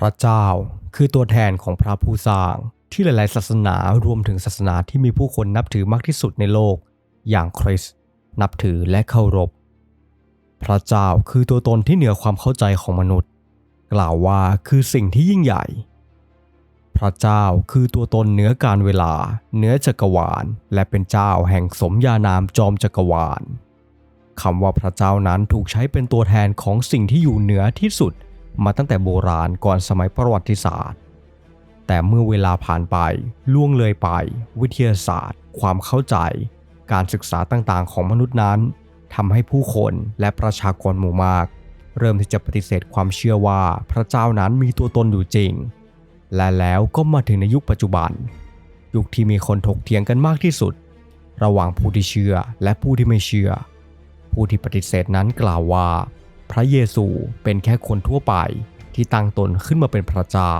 พระเจ้า คือตัวแทนของพระผู้สร้าง ที่หลาย ๆ ศาสนารวมถึงศาสนาที่มีผู้คนนับถือมากที่สุดในโลก อย่างคริสต์นับถือและเคารพ พระเจ้าคือตัวตนที่เหนือความเข้าใจของมนุษย์ กล่าวว่าคือสิ่งที่ยิ่งใหญ่ พระเจ้าคือตัวตนเหนือการเวลาเหนือจักรวาล และเป็นเจ้าแห่งสมญานามจอมจักรวาลคำว่าพระเจ้านั้นถูกใช้เป็นตัวแทนของสิ่งที่อยู่เหนือที่สุด มาตั้งแต่โบราณก่อนสมัยประวัติศาสตร์ แต่เมื่อเวลาผ่านไปล่วงเลยไป วิทยาศาสตร์ ความเข้าใจ การศึกษาต่างๆ ของมนุษย์นั้นทำให้ผู้คนและประชากรหมู่มาก เริ่มที่จะปฏิเสธความเชื่อว่าพระเจ้านั้นมีตัวตนอยู่จริง และแล้วก็มาถึงในยุคปัจจุบัน ยุคที่มีคนถกเถียงกันมากที่สุด ระหว่างผู้ที่เชื่อและผู้ที่ไม่เชื่อ ผู้ที่ปฏิเสธนั้นกล่าวว่า พระเยซูเป็นแค่คนทั่วไปที่ตั้งตนขึ้นมาเป็นพระเจ้า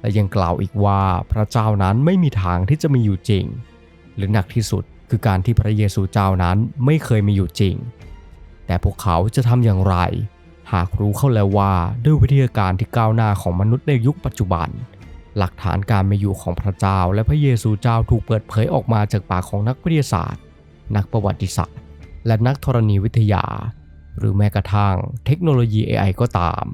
และยังกล่าวอีกว่าพระเจ้านั้นไม่มีทางที่จะมีอยู่จริง หรือหนักที่สุดคือการที่พระเยซูเจ้านั้นไม่เคยมีอยู่จริง แต่พวกเขาจะทำอย่างไร หากรู้เข้าแล้วว่าด้วยวิทยาการที่ก้าวหน้าของมนุษย์ในยุคปัจจุบัน หลักฐานการมีอยู่ของพระเจ้า และพระเยซูเจ้าถูกเปิดเผยออกมาจากปากของนักวิทยาศาสตร์ นักประวัติศาสตร์ และนักธรณีวิทยา หรือแม้กระทั่งเทคโนโลยี AI ก็ตาม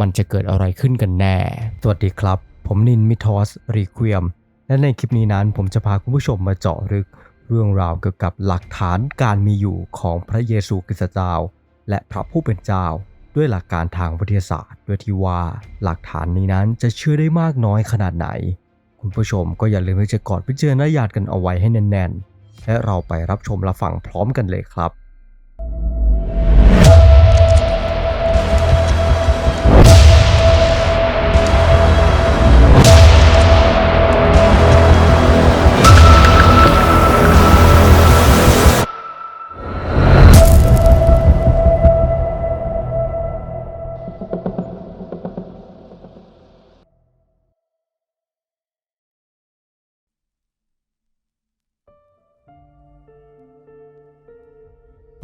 มันจะเกิดอะไรขึ้นกันแน่ สวัสดีครับ ผมนินมิทอสรีควียม และในคลิปนี้นั้นผมจะพาคุณผู้ชมมาเจาะลึก เรื่องราวเกี่ยวกับหลักฐานการมีอยู่ของพระเยซูคริสต์เจ้า และพระผู้เป็นเจ้า ด้วยหลักการทางวิทยาศาสตร์ ด้วยที่ว่าหลักฐานนี้นั้นจะเชื่อได้มากน้อยขนาดไหน คุณผู้ชมก็อย่าลืมที่จะกอดพิจารณญาณกันเอาไว้ให้แน่นๆและเราไปรับชมรับฟังพร้อมกันเลยครับ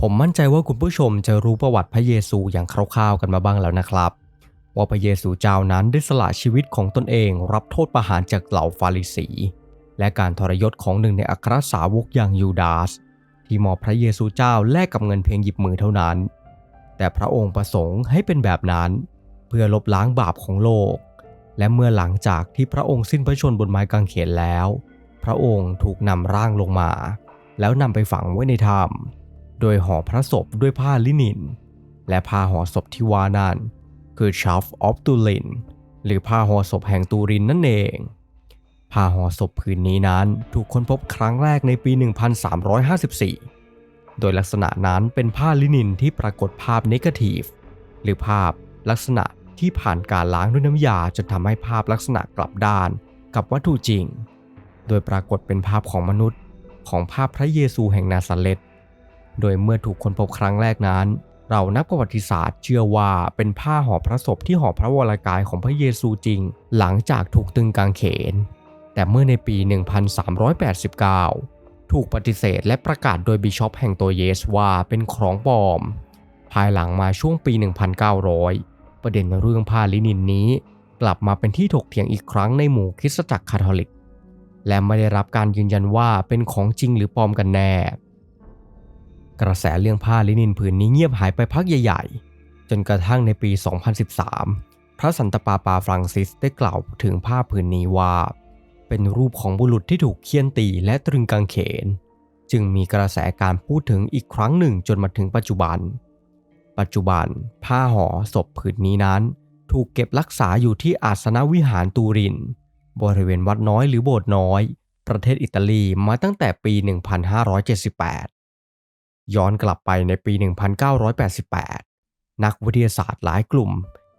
ผมมั่นใจว่าคุณผู้ชมจะรู้ประวัติพระเยซูอย่างคร่าวๆกันมาบ้างแล้วนะครับ ว่าพระเยซูเจ้านั้นได้สละชีวิตของตนเอง รับโทษประหารจากเหล่าฟาริสี และการทรยศของหนึ่งในอัครสาวกอย่างยูดาส ที่มอบพระเยซูเจ้าแลกกับเงินเพียงหยิบมือเท่านั้น แต่พระองค์ประสงค์ให้เป็นแบบนั้น เพื่อลบล้างบาปของโลก และเมื่อหลังจากที่พระองค์สิ้นพระชนบนไม้กางเขนแล้ว พระองค์ถูกนำร่างลงมา แล้วนำไปฝังไว้ในถ้ำ โดยห่อพระศพด้วยผ้าลินิน และผ้าห่อศพที่ว่านั่นคือ chaff of Turin หรือผ้าห่อศพแห่งตูรินนั่นเองผ้าห่อศพผืนนี้นั้นถูกค้นพบครั้งแรกในปี 1354 โดยลักษณะนั้นเป็นผ้าลินินที่ปรากฏภาพเนกาทีฟหรือภาพลักษณะที่ผ่านการล้างด้วยน้ำยาจนทำให้ภาพลักษณะกลับด้านกับวัตถุจริง โดยปรากฏเป็นภาพของมนุษย์ของภาพพระเยซูแห่งนาซาเรต โดยเมื่อถูกค้นพบครั้งแรกนั้น เรานักประวัติศาสตร์เชื่อว่าเป็นผ้าห่อพระศพที่ห่อพระวรากายของพระเยซูจริง หลังจากถูกตึงกางเขน แต่เมื่อในปี 1389 ถูกปฏิเสธและประกาศโดยบิชอปแห่งตัวเยสว่าเป็นของปลอม ภายหลังมาช่วงปี 1900 ประเด็นเรื่องผ้าลินินนี้ กลับมาเป็นที่ถกเถียงอีกครั้งในหมู่คริสตจักรคาทอลิก และไม่ได้รับการยืนยันว่าเป็นของจริงหรือปลอมกันแน่ กระแสเรื่องผ้าลินินผืนนี้เงียบหายไปพักใหญ่ ๆ จนกระทั่งในปี 2013 พระสันตะปาปาฟรังซิสได้กล่าวถึงผ้าผืนนี้ว่า เป็นรูปของบุรุษที่ถูกเคี่ยนตีและตรึงกางเขน จึงมีกระแสการพูดถึงอีกครั้งหนึ่งจนมาถึงปัจจุบัน ปัจจุบัน ผ้าห่อศพผืนนี้นั้น ถูกเก็บรักษาอยู่ที่อาสนวิหารตูริน บริเวณวัดน้อยหรือโบสถ์น้อย ประเทศอิตาลีมาตั้งแต่ปี 1578 ย้อนกลับไปในปี 1988 นักวิทยาศาสตร์หลายกลุ่ม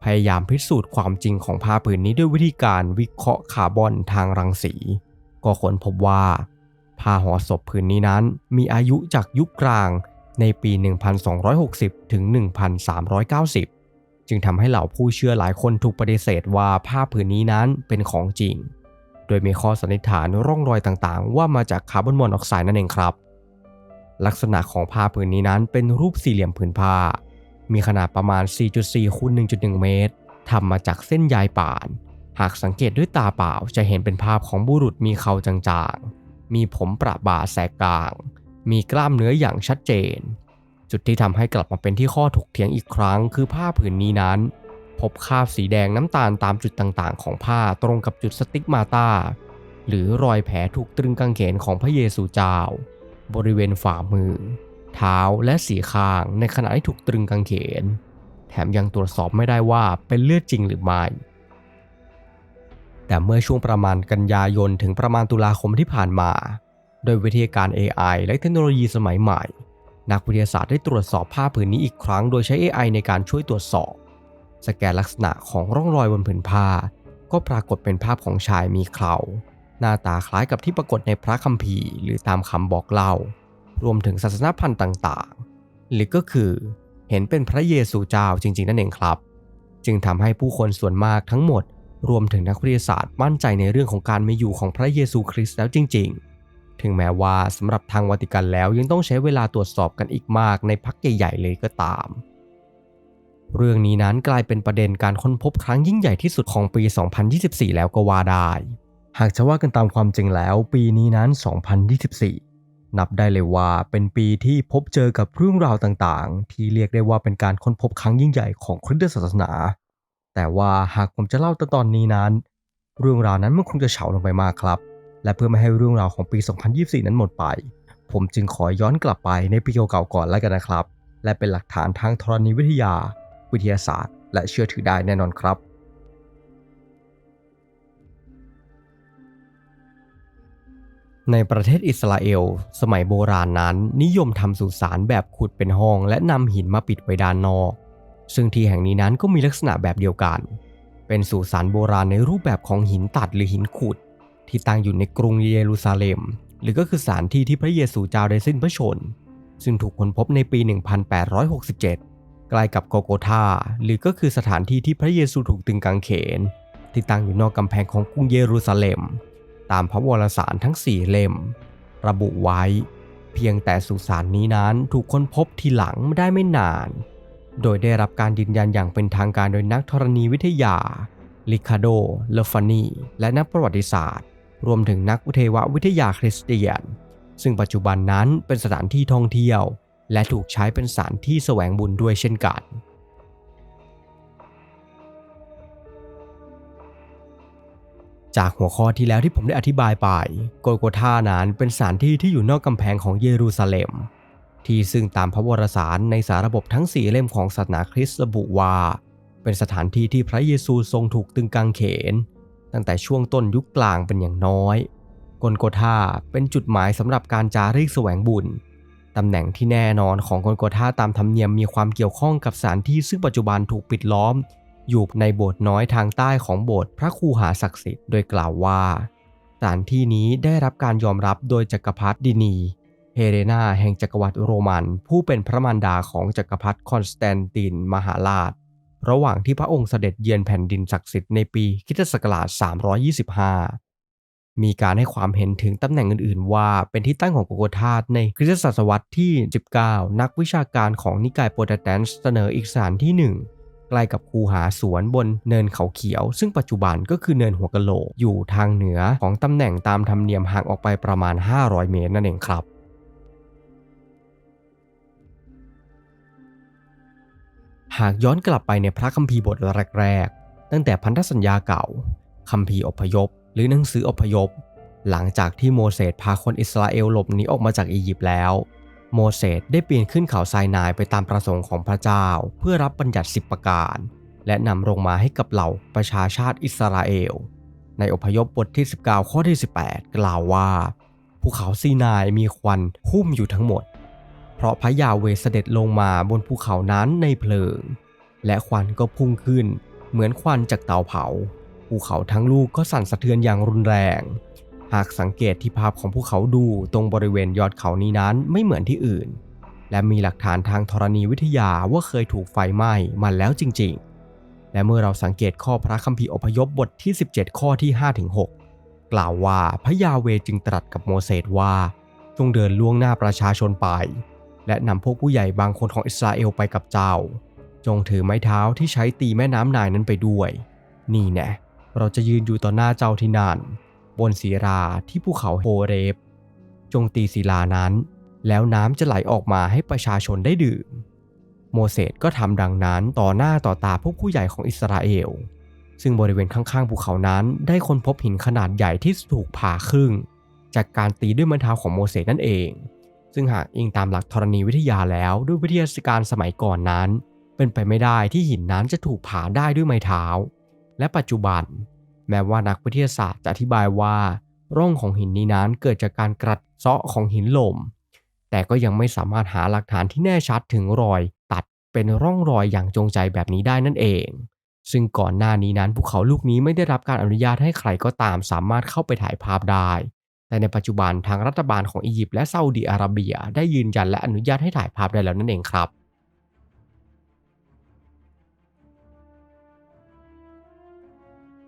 พยายามพิสูจน์ความจริงของผ้าผืนนี้ด้วยวิธีการวิเคราะห์คาร์บอนทางรังสี ก็ค้นพบว่าผ้าห่อศพผืนนี้นั้น มีอายุจากยุคกลางในปี 1260 ถึง 1390 จึงทำให้เหล่าผู้เชื่อหลายคนถูกปฏิเสธว่าผ้าผืนนี้นั้นเป็นของจริง โดยมีข้อสันนิษฐานร่องรอยต่างๆ ว่ามาจากคาร์บอนมอนอกไซด์นั่นเองครับ ลักษณะของผ้าผืนนี้นั้นเป็นรูปสี่เหลี่ยมผืนผ้า มีขนาดประมาณ 4.4คูณ1.1 เมตรทำมาจากเส้นใยป่าน หากสังเกตด้วยตาเปล่าจะเห็นเป็นภาพของบุรุษมีเขาจางๆ มีผมประบาแสกกลาง มีกล้ามเนื้ออย่างชัดเจน จุดที่ทำให้กลับมาเป็นที่ข้อถกเถียงอีกครั้ง คือผ้าผืนนี้นั้น พบคราบสีแดงน้ำตาลตามจุดต่างๆ ของผ้าตรงกับจุดสติกมาตาหรือรอยแผลถูกตรึงกางเขนของพระเยซูเจ้า บริเวณฝ่ามือ เท้าและสีข้างในขณะที่ถูกตรึงกางเขน แถมยังตรวจสอบไม่ได้ว่าเป็นเลือดจริงหรือไม่ แต่เมื่อช่วงประมาณกันยายนถึงประมาณตุลาคมที่ผ่านมาโดยวิทยาการ AI และเทคโนโลยีสมัยใหม่ นักวิทยาศาสตร์ได้ตรวจสอบผ้าผืนนี้อีกครั้งโดยใช้ AI ในการช่วยตรวจสอบ สแกนลักษณะของร่องรอยบนผืนผ้า ก็ปรากฏเป็นภาพของชายมีเครา หน้าตาคล้ายกับที่ปรากฏในพระคัมภีร์หรือตามคำบอกเล่า รวมถึงศาสนพันธ์ต่างๆ หรือก็คือเห็นเป็นพระเยซูเจ้าจริง ๆ นั่นเองครับ จึงทำให้ผู้คนส่วนมากทั้งหมด รวมถึงนักวิทยาศาสตร์มั่นใจในเรื่องของการมีอยู่ของพระเยซูคริสต์แล้วจริง ๆ ถึงแม้ว่าสำหรับทางวัติกันแล้วยังต้องใช้เวลาตรวจสอบกันอีกมากในพักใหญ่ๆเลยก็ตามเรื่องนี้นั้นกลายเป็นประเด็นการค้นพบครั้งยิ่งใหญ่ที่สุดของปี 2024 แล้วก็ว่าได้ หากจะว่ากันตามความจริงแล้ว ปีนี้นั้น 2024 นับได้เลยว่าเป็นปีที่พบเจอกับเรื่องราวต่างๆ ที่เรียกได้ว่าเป็นการค้นพบครั้งยิ่งใหญ่ของคริสตศาสนา แต่ว่าหากผมจะเล่าตอนนี้นั้น เรื่องราวนั้นมันคงจะเฉาลงไปมากครับ และเพื่อไม่ให้เรื่องราวของปี 2024 นั้นหมดไป ผมจึงขอย้อนกลับไปในปีเก่าๆก่อนแล้วกันนะครับ และเป็นหลักฐานทางธรณีวิทยา วิทยาศาสตร์ และเชื่อถือได้แน่นอนครับ ในประเทศอิสราเอล สมัยโบราณนั้น นิยมทำสุสานแบบขุดเป็นห้องและนำหินมาปิดไว้ด้านนอก ซึ่งที่แห่งนี้นั้นก็มีลักษณะแบบเดียวกัน เป็นสุสานโบราณในรูปแบบของหินตัดหรือหินขุด ที่ตั้งอยู่ในกรุงเยรูซาเล็ม หรือก็คือสถานที่ที่พระเยซูเจ้าได้สิ้นพระชน ซึ่งถูกค้นพบในปี 1867 ใกล้กับโกโกธาหรือก็คือสถานที่ที่พระเยซูถูกตึงกางเขน ที่ตั้งอยู่นอกกำแพงของกรุงเยรูซาเล็ม ตามพระวรสารทั้งสี่เล่ม ระบุไว้ เพียงแต่สุสานนี้นั้นถูกค้นพบทีหลังไม่ได้ไม่นาน โดยได้รับการยืนยันอย่างเป็นทางการโดยนักธรณีวิทยา ลิคาโด เลฟานี และนักประวัติศาสตร์ รวมถึงนักอุเทววิทยาคริสเตียน ซึ่งปัจจุบันนั้นเป็นสถานที่ท่องเที่ยว และถูกใช้เป็นสถานที่แสวงบุญด้วยเช่นกัน จากหัวข้อที่แล้วที่ผมได้อธิบายไป โกโกธานั้นเป็นสถานที่ที่อยู่นอกกำแพงของเยรูซาเล็ม ที่ซึ่งตามพระวรสารในสาระบบทั้งสี่เล่มของศาสนาคริสต์ระบุว่า เป็นสถานที่ที่พระเยซูทรงถูกตึงกางเขน ตั้งแต่ช่วงต้นยุคกลางเป็นอย่างน้อยกลโกธาเป็นจุดหมายสำหรับการจาริกแสวงบุญตำแหน่งที่แน่นอนของกลโกธาตามธรรมเนียมมีความเกี่ยวข้องกับสถานที่ซึ่งปัจจุบันถูกปิดล้อม อยู่ในโบสถ์น้อยทางใต้ของโบสถ์พระครูหาศักดิ์สิทธิ์โดยกล่าวว่าสถานที่นี้ได้รับการยอมรับโดยจักรพรรดินีเฮเลนาแห่งจักรวรรดิโรมัน ผู้เป็นพระมารดาของจักรพรรดิคอนสแตนตินมหาราช ระหว่างที่พระองค์เสด็จเยือนแผ่นดินศักดิ์สิทธิ์ในปีคศ325 มีการให้ความเห็นถึงตำแหน่งอื่นๆ ว่าเป็นที่ตั้งของโกโกธาตในคริสตศตวรรษที่ 19 นักวิชาการของนิกายโปรเตสแตนต์เสนออีกสถานที่หนึ่ง ใกล้กับคูหาสวนบนเนินเขาเขียว ซึ่งปัจจุบันก็คือเนินหัวกะโหลกอยู่ทางเหนือของตำแหน่งตามธรรมเนียมห่างออกไปประมาณ 500 เมตรนั่นเองครับหากย้อนกลับไปในพระคัมภีร์บทแรกๆ ตั้งแต่พันธสัญญาเก่า คัมภีร์อพยพ หรือหนังสืออพยพ หลังจากที่โมเสสพาคนอิสราเอลหลบหนีออกมาจากอียิปต์แล้ว โมเสสได้ปีนขึ้นเขาไซนายไปตามประสงค์ของพระเจ้า เพื่อรับบัญญัติสิบประการ และนำลงมาให้กับเหล่าประชาชาติอิสราเอล ในอพยพบทที่ 19 ข้อที่ 18 กล่าวว่าภูเขาซีนายมีควันหุ้มอยู่ทั้งหมด เพราะพระยาเวเสด็จลงมาบนภูเขานั้นในเพลิง และควันก็พุ่งขึ้น เหมือนควันจากเตาเผา ภูเขาทั้งลูกก็สั่นสะเทือนอย่างรุนแรง หากสังเกตที่ภาพของภูเขาดูตรงบริเวณยอดเขานี้นั้นไม่เหมือนที่อื่น และมีหลักฐานทางธรณีวิทยาว่าเคยถูกไฟไหม้มาแล้วจริงๆ และเมื่อเราสังเกตข้อพระคัมภีร์อพยพบทที่ 17 ข้อที่5-6 กล่าวว่าพระยาเวจึงตรัสกับโมเสสว่าจงเดินล่วงหน้าประชาชนไป และนำพวกผู้ใหญ่บางคนของอิสราเอลไปกับเจ้า จงถือไม้เท้าที่ใช้ตีแม่น้ำนายนั้นไปด้วย นี่แน่เราจะยืนอยู่ต่อหน้าเจ้าที่นั่น บนศิลาที่ภูเขาโฮเรฟจงตีศิลานั้น แล้วน้ำจะไหลออกมาให้ประชาชนได้ดื่ม โมเสสก็ทำดังนั้นต่อหน้าต่อตาพวกผู้ใหญ่ของอิสราเอล ซึ่งบริเวณข้างๆภูเขานั้นได้ค้นพบหินขนาดใหญ่ที่ถูกผ่าครึ่ง จากการตีด้วยไม้เท้าของโมเสสนั่นเอง ซึ่งหากอิงตามหลักธรณีวิทยาแล้วด้วยวิทยาการสมัยก่อนนั้น เป็นไปไม่ได้ที่หินนั้นจะถูกผ่าได้ด้วยไม้เท้า และปัจจุบัน แม้ว่านักวิทยาศาสตร์จะอธิบายว่า ร่องของหินนี้นั้นเกิดจากการกระเซาะของหินหล่ม แต่ก็ยังไม่สามารถหาหลักฐานที่แน่ชัดถึงรอย ตัดเป็นร่องรอยอย่างจงใจแบบนี้ได้นั่นเอง ซึ่งก่อนหน้านี้นั้นภูเขาลูกนี้ไม่ได้รับการอนุญาตให้ใครก็ตามสามารถเข้าไปถ่ายภาพได้ แต่ในปัจจุบันทางรัฐบาลของอียิปต์และซาอุดิอาระเบีย ได้ยืนยันและอนุญาตให้ถ่ายภาพได้แล้วนั่นเองครับ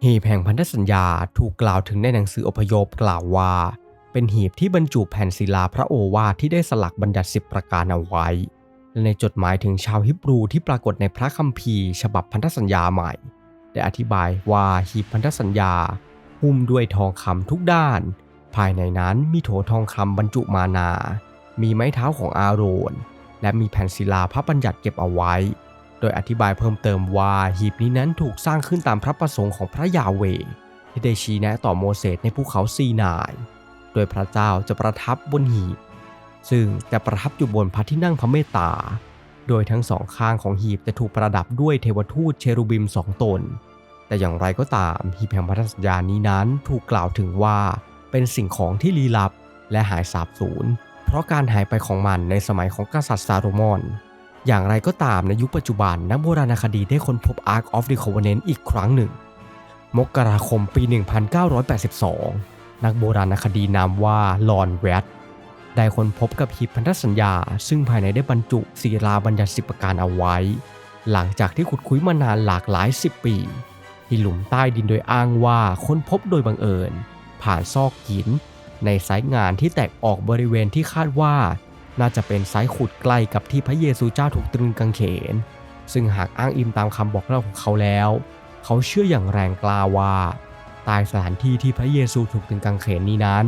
หีบแห่งพันธสัญญาถูกกล่าวถึงในหนังสืออพยพกล่าวว่า เป็นหีบที่บรรจุแผ่นศิลาพระโอวาทที่ได้สลักบัญญัติสิบประการเอาไว้ และในจดหมายถึงชาวฮิบรูที่ปรากฏในพระคัมภีร์ฉบับพันธสัญญาใหม่ ได้อธิบายว่าหีบพันธสัญญาหุ้มด้วยทองคำทุกด้าน ภายในนั้นมีโถทองคำบรรจุมานา มีไม้เท้าของอาโรน และมีแผ่นศิลาพระบัญญัติเก็บเอาไว้ โดยอธิบายเพิ่มเติมว่าหีบนี้นั้นถูกสร้างขึ้นตามพระประสงค์ของพระยาเวที่ได้ชี้แนะต่อโมเสสในภูเขาซีนาย โดยพระเจ้าจะประทับบนหีบ ซึ่งจะประทับอยู่บนพระที่นั่งพระเมตตา โดยทั้งสองข้างของหีบจะถูกประดับด้วยเทวทูตเชรูบิมสองตน แต่อย่างไรก็ตามหีบแห่งพันธสัญญานี้นั้นถูกกล่าวถึงว่าเป็นสิ่งของที่ลี้ลับและหายสาบสูญเพราะการหายไปของมันในสมัยของกษัตริย์ซาโรมอน อย่างไรก็ตามในยุคปัจจุบันนักโบราณคดีได้ค้นพบ Ark of the Covenant อีกครั้งหนึ่ง มกราคมปี 1982 นักโบราณคดีนามว่าลอนแวตได้ค้นพบกับหีบพันธสัญญา ซึ่งภายในได้บรรจุศิลาบัญญัติสิบประการเอาไว้ หลังจากที่ขุดคุ้ยมานานหลากหลายสิบปี ที่หลุมใต้ดินโดยอ้างว่าค้นพบโดยบังเอิญ ผ่านซอกหิน ในไซต์งานที่แตกออกบริเวณที่คาดว่า น่าจะเป็นไซต์ขุดใกล้กับที่พระเยซูเจ้าถูกตรึงกางเขน ซึ่งหากอ้างอิงตามคำบอกเล่าของเขาแล้ว เขาเชื่ออย่างแรงกล้าว่าใตายสถานที่ที่พระเยซูถูกตรึงกางเขนนี้นั้น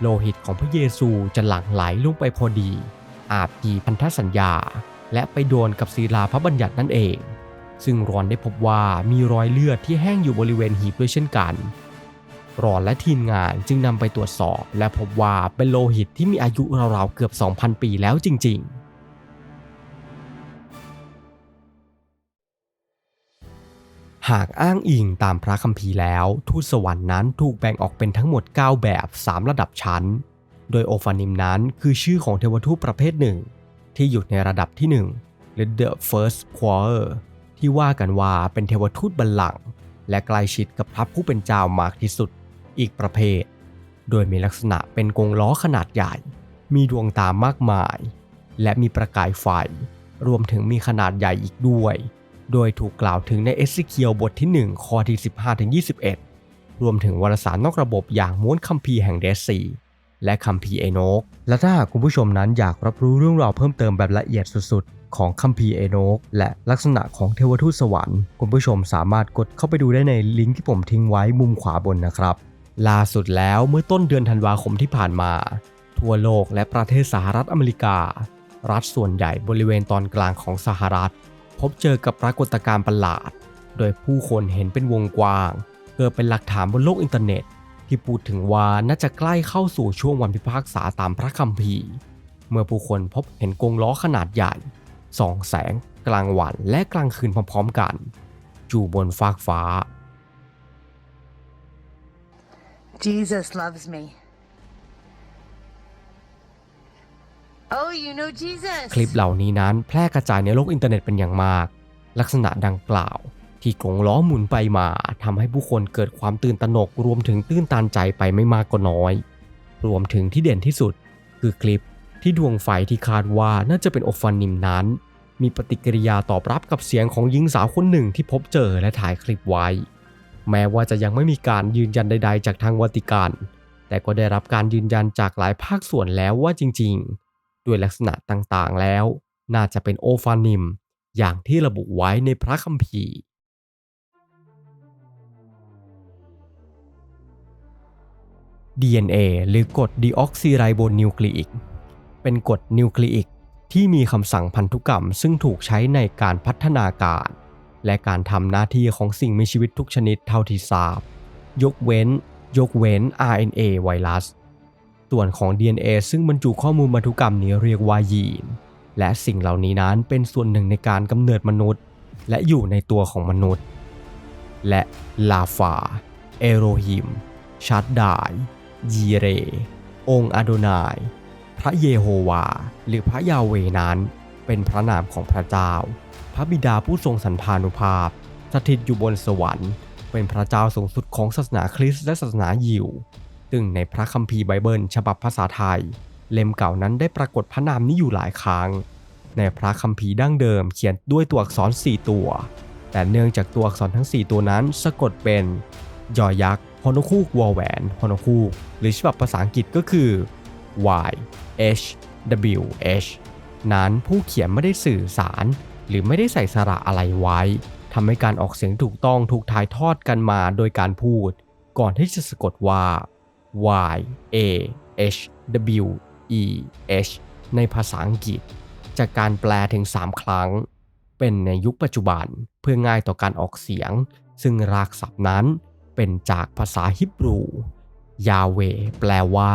โลหิตของพระเยซูจะหลั่งไหลลงไปพอดี อาจกีพันธสัญญา และไปโดนกับศิลาพระบัญญัตินั่นเอง ซึ่งรอนได้พบว่ามีรอยเลือดที่แห้งอยู่บริเวณหีบด้วยเช่นกัน รอนและทีมงานจึงนำไปตรวจสอบ และพบว่าเป็นโลหิตที่มีอายุราวๆเกือบ 2,000 ปีแล้วจริง ๆหากอ้างอิงตามพระคัมภีร์แล้ว ทูตสวรรค์นั้นถูกแบ่งออกเป็นทั้งหมด 9 แบบ 3 ระดับชั้น โดยโอฟานิมนั้นคือชื่อของเทวทูตประเภทหนึ่ง ที่อยู่ในระดับที่ 1 หรือ The First Quarter ที่ว่ากันว่าเป็นเทวทูตบัลลังก์และใกล้ชิดกับพระผู้เป็นเจ้ามากที่สุด อีกประเภท โดยมีลักษณะเป็นกงล้อขนาดใหญ่ มีดวงตามากมาย และมีประกายไฟ รวมถึงมีขนาดใหญ่อีกด้วย โดยถูกกล่าวถึงในเอสซิเคียวบทที่ 1 ข้อที่ 15-21 รวมถึงวารสารนอกระบบอย่างม้วนคัมภีร์แห่งเดซีและคัมภีร์เอโนก และถ้าหากคุณผู้ชมนั้นอยากรับรู้เรื่องราวเพิ่มเติมแบบละเอียดสุดๆ ของคัมภีร์เอโนก และลักษณะของเทวทูตสวรรค์ คุณผู้ชมสามารถกดเข้าไปดูได้ในลิงก์ที่ผมทิ้งไว้มุมขวาบนนะครับ ล่าสุดแล้วเมื่อต้นเดือนธันวาคมที่ผ่านมา ทั่วโลกและประเทศสหรัฐอเมริกา รัฐส่วนใหญ่บริเวณตอนกลางของสหรัฐ พบเจอกับปรากฏการณ์ประหลาด โดยผู้คนเห็นเป็นวงกว้าง เกิดเป็นหลักฐานบนโลกอินเทอร์เน็ต ที่พูดถึงว่าน่าจะใกล้เข้าสู่ช่วงวันพิพากษาตามพระคัมภีร์ เมื่อผู้คนพบเห็นกงล้อขนาดใหญ่ส่องแสง กลางวันและกลางคืนพร้อมๆกันจู่บนฟากฟ้า Jesus loves me. Oh, you know Jesus. คลิปเหล่านี้นั้นแพร่กระจายในโลกอินเทอร์เน็ตเป็นอย่างมาก ลักษณะดังกล่าว ที่กงล้อหมุนไปมาทำให้ผู้คนเกิดความตื่นตระหนกรวมถึงตื้นตันใจไปไม่มากก็น้อย รวมถึงที่เด่นที่สุด คือคลิปที่ดวงไฟที่คาดว่าน่าจะเป็นโอฟานิมนั้น มีปฏิกิริยาตอบรับกับเสียงของหญิงสาวคนหนึ่งที่พบเจอและถ่ายคลิปไว้ แม้ว่าจะยังไม่มีการยืนยันใด ๆ จากทางวัติกัน แต่ก็ได้รับการยืนยันจากหลายภาคส่วนแล้วว่าจริงๆ ด้วยลักษณะต่างๆแล้ว น่าจะเป็นโอฟานิม อย่างที่ระบุไว้ในพระคัมภีร์ DNA หรือกรดดีออกซิไรโบนิวคลีอิกเป็นกรดนิวคลีอิกที่มีคำสั่งพันธุกรรมซึ่งถูกใช้ในการพัฒนาการ และการทำหน้าที่ของสิ่งมีชีวิตทุกชนิดเท่าที่ทราบ ยกเว้น ยกเว้น RNA ไวรัส ส่วนของ DNA ซึ่งบรรจุข้อมูลพันธุกรรมนี้เรียกว่ายีน และสิ่งเหล่านี้นั้นเป็นส่วนหนึ่งในการกำเนิดมนุษย์ และอยู่ในตัวของมนุษย์ และลาฟา เอโรฮิม ชัดดาย ยีเร องค์อาโดนาย พระเยโฮวา หรือพระยาเวนั้น เป็นพระนามของพระเจ้า ระบิดาผู้ทรงสันพานุภาพ สถิตอยู่บนสวรรค์ เป็นพระเจ้าสูงสุดของศาสนาคริสต์และศาสนายิวซึ่งในพระคัมภีร์ไบเบิล ฉบับภาษาไทย เล่มเก่านั้นได้ปรากฏพระนามนี้อยู่หลายครั้ง ในพระคัมภีร์ดั้งเดิมเขียนด้วยตัวอักษร 4 ตัว แต่เนื่องจากตัวอักษรทั้ง 4 ตัวนั้นสะกดเป็นยอยักษ์ฮอนคูกวอลแหวนฮอนคูกหรือฉบับภาษาอังกฤษก็คือ Y H W H นั้นผู้เขียนไม่ได้สื่อสาร หรือไม่ได้ใส่สระอะไรไว้ทำให้การออกเสียงถูกต้องถูกถ่ายทอดกันมาโดยการพูด ก่อนที่จะสะกดว่า Y A H W E H ในภาษาอังกฤษ จากการแปลถึง 3 ครั้ง เป็นในยุคปัจจุบันเพื่อง่ายต่อการออกเสียง ซึ่งรากศัพท์นั้นเป็นจากภาษาฮิบรู ยาเวแปลว่า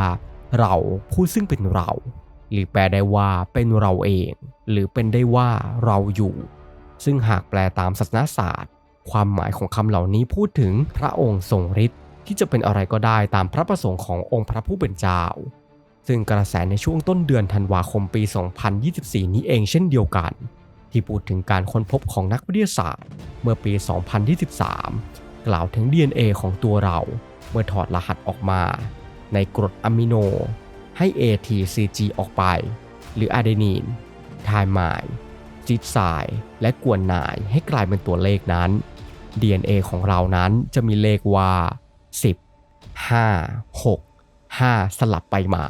เราผู้ซึ่งเป็นเรา หรือแปลได้ว่าเป็นเราเอง หรือเป็นได้ว่าเราอยู่ ซึ่งหากแปลตามศาสนศาสตร์ ความหมายของคำเหล่านี้พูดถึงพระองค์ทรงฤทธิ์ที่จะเป็นอะไรก็ได้ตามพระประสงค์ขององค์พระผู้เป็นเจ้า ซึ่งกระแสในช่วงต้นเดือนธันวาคมปี 2024 นี้เองเช่นเดียวกัน ที่พูดถึงการค้นพบของนักวิทยาศาสตร์ เมื่อปี 2023 กล่าวถึง DNA ของตัวเรา เมื่อถอดรหัสออกมา ในกรดอะมิโน ให้ ATCG ออกไป หรืออะเดนีนไทม์ายจิตไซด์และกวนนายให้กลายเป็นตัวเลขนั้น DNA ของเรานั้นจะมีเลขว่า 10 5 6 5 สลับไปมา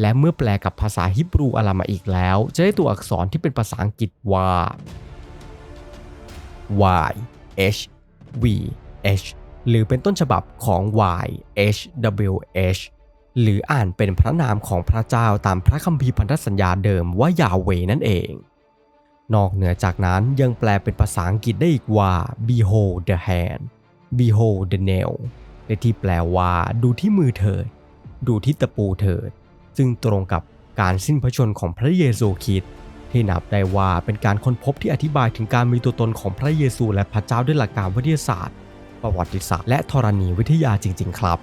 และเมื่อแปลกับภาษาฮิบรูอารามาอีกแล้ว จะได้ตัวอักษรที่เป็นภาษาอังกฤษว่า Y H V H หรือเป็นต้นฉบับของ Y H W H หรืออ่านเป็นพระนามของพระเจ้าตามพระคัมภีร์พันธสัญญาเดิมว่ายาเวนั่นเอง นอกเหนือจากนั้นยังแปลเป็นภาษาอังกฤษได้อีกว่า behold the hand behold the nail ในที่แปลว่าดูที่มือเถิด ดูที่ตะปูเถิด ซึ่งตรงกับการสิ้นพระชนของพระเยซูคริสต์ที่นับได้ว่าเป็นการค้นพบที่อธิบายถึงการมีตัวตนของพระเยซูและพระเจ้าด้วยหลักการวิทยาศาสตร์ ประวัติศาสตร์และธรณีวิทยาจริง ๆ ครับ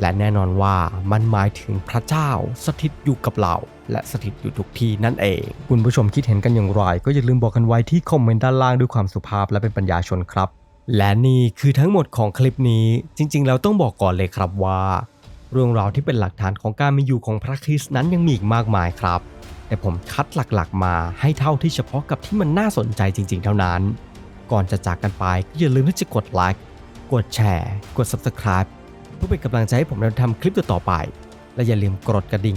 และแน่นอนว่ามันหมายถึงพระเจ้าสถิตอยู่กับเราและสถิตอยู่ทุกที่นั่นเอง คุณผู้ชมคิดเห็นกันอย่างไร ก็อย่าลืมบอกกันไว้ที่คอมเมนต์ด้านล่างด้วยความสุภาพและเป็นปัญญาชนครับ และนี่คือทั้งหมดของคลิปนี้จริงๆแล้วต้องบอกก่อนเลยครับว่า เรื่องราวที่เป็นหลักฐานของการมีอยู่ของพระคริสต์นั้นยังมีอีกมากมายครับ แต่ผมคัดหลักๆมาให้เท่าที่เฉพาะกับที่มันน่าสนใจจริง ๆ เท่านั้น ก่อนจะจากกันไปก็อย่าลืมที่จะกดไลค์กดแชร์ กด Subscribe เพื่อเป็นกำลังใจให้ผมในการทำคลิปต่อๆไป และอย่าลืมกดกระดิ่ง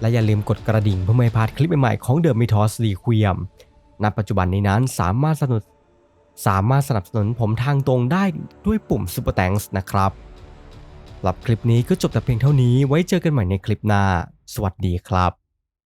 และอย่าลืมกดกระดิ่งเพื่อไม่ให้พลาดคลิปใหม่ๆของ The Mythos Requiem ณปัจจุบันนี้นั้นสามารถสนับสนุนสามารถสนับสนุนผมทางตรงได้ด้วยปุ่มซุปเปอร์แตงส์นะครับหลับคลิปนี้ก็จบแต่เพียงเท่านี้ไว้เจอกันใหม่ในคลิปหน้า สวัสดีครับ